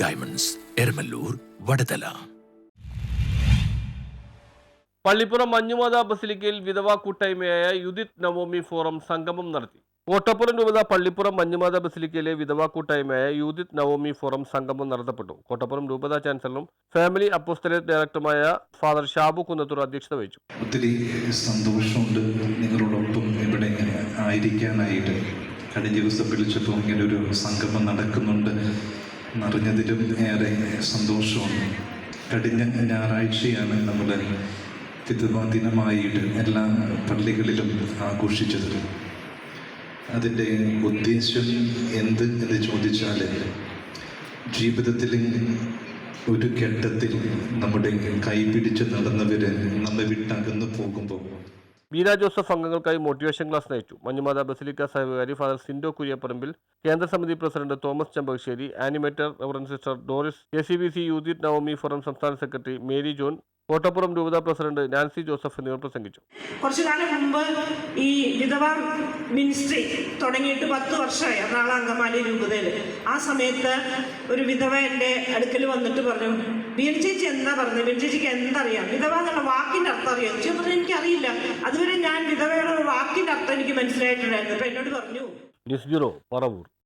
Diamonds Eramalloor Vadathala Pallippuram Manjumatha ബസിലിക്കയിൽ വിധവാ കൂട്ടായ്മയായ യുദിത് നവോമി ഫോറം സംഗമം നടത്തി. കോട്ടപ്പുറം രൂപത പള്ളിപ്പുറം മഞ്ഞുമാതാ ബസിലിക്കയിലെ വിധവാ കൂട്ടായ്മയായ യൂതിത് നവോമി ഫോറം സംഗമം നടത്തപ്പെട്ടു. കോട്ടപ്പുറം രൂപത ചാൻസലറും ഫാമിലി അപ്പോസ്തലേറ്റ് ഡയറക്ടറുമായ ഫാദർ ഷാബു കുന്നത്തൂർ അധ്യക്ഷത വഹിച്ചു. ഒത്തിരി സന്തോഷമുണ്ട് നിങ്ങളോടൊപ്പം ഇവിടെ ആയിരിക്കാനായിട്ട്. കഴിഞ്ഞ ദിവസം വിളിച്ചപ്പോൾ ഇങ്ങനെ ഒരു സംഗമം നടക്കുന്നുണ്ട്. എന്നറിഞ്ഞതിലും ഏറെ സന്തോഷമുണ്ട് കഴിഞ്ഞ ഞായറാഴ്ചയാണ് നമ്മുടെ തിരുവാ ദിനമായിട്ട് എല്ലാ പള്ളികളിലും ആഘോഷിച്ചത്. അതിന്റെ ഉദ്ദേശം എന്ത് എന്ന് ചോദിച്ചാൽ ജീവിതത്തിൽ ഒരു ഘട്ടത്തിൽ നമ്മുടെ കൈപിടിച്ച് നടന്നവർ നമ്മെ വിട്ടകന്നു പോകുമ്പോൾ ബീന ജോസഫ് അംഗങ്ങൾക്കായി മോട്ടിവേഷൻ ക്ലാസ് നയിച്ചു. മഞ്ഞുമാത ബസിലിക്ക സഹകാരി ഫാദർ സിൻഡോ കുര്യപ്പറമ്പിൽ കേന്ദ്ര സമിതി president Thomas Chembakassery animator reverend sister Doris A C B C youth Navami forum സംസ്ഥാന സെക്രട്ടറി മേരി ജോൺ കോട്ടപ്പുറം രൂപത പ്രസിഡന്റ് നാൻസി ജോസഫ് എന്നിവർ പ്രസംഗിച്ചു. കുറച്ചു കാലം മുമ്പ് ഈ വിധവ മിനിസ്ട്രി തുടങ്ങിയിട്ട് പത്ത് വർഷമായി എറണാകുളം അങ്കമാലി രൂപതയിൽ ആ സമയത്ത് ഒരു വിധവ എന്റെ അടുക്കൽ വന്നിട്ട് പറഞ്ഞു ബിയൻ ചേച്ചി എന്താ പറഞ്ഞത്? ബിയൻ ചേച്ചിക്ക് എന്തറിയാം? വിധവ എന്നുള്ള വാക്കിന്റെ അർത്ഥം അറിയാം? ചേച്ചി പറഞ്ഞു എനിക്കറിയില്ല. അതുവരെ ഞാൻ വിധവയുടെ വാക്കിന്റെ അർത്ഥം എനിക്ക് മനസ്സിലായിട്ടുണ്ടായിരുന്നു. അപ്പം എന്നോട് പറഞ്ഞു ന്യൂസ് ബ്യൂറോ പറവൂർ.